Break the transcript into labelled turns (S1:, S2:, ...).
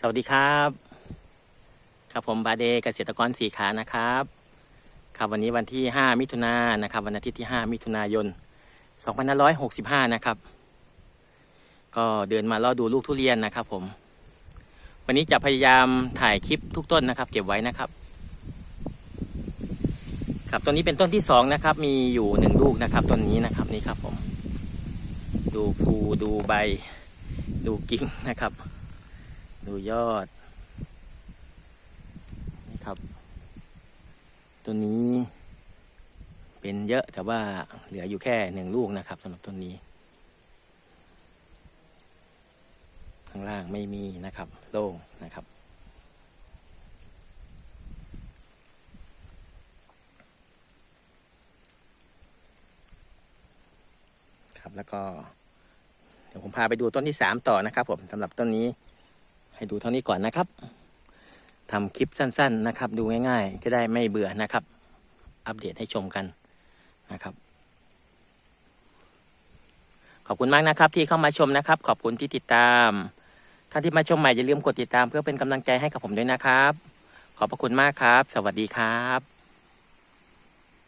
S1: สวัสดีครับ ครับผมบาเดเกษตรกรสีขานะครับ ครับวันนี้วันที่ 5 มิถุนายนนะครับ วันอาทิตย์ที่ 5 มิถุนายน 2565 นะครับ ก็เดินมาล่อดูลูกทุเรียนนะครับ ผม วันนี้จะพยายามถ่ายคลิปทุกต้นนะครับ เก็บไว้นะครับ ครับต้นนี้เป็นต้นที่สองนะครับ มีอยู่หนึ่งลูกนะครับต้นนี้นะครับนี่ครับผม ดูภูดูใบ ดูกิ่งนะครับ ดูยอด นี่ครับ ตัวนี้เป็นเยอะแต่ว่าเหลืออยู่แค่หนึ่งลูกนะครับสำหรับต้นนี้ ข้างล่างไม่มีนะครับ โล่งนะครับ ครับแล้วก็ เดี๋ยวผมพาไปดูต้นที่สามต่อนะครับผมสำหรับต้นนี้ ให้ดูเท่านี้ก่อนนะครับทำคลิปสั้น ๆนะครับ ดูง่าย ๆ จะได้ไม่เบื่อนะครับ อัปเดตให้ชมกันนะครับ ขอบคุณมากนะครับที่เข้ามาชมนะครับ ขอบคุณที่ติดตามท่านที่มาชมใหม่อย่าลืมกดติดตามเพื่อเป็นกำลังใจให้กับผมด้วยนะครับ ขอบพระคุณมากครับ สวัสดีครับ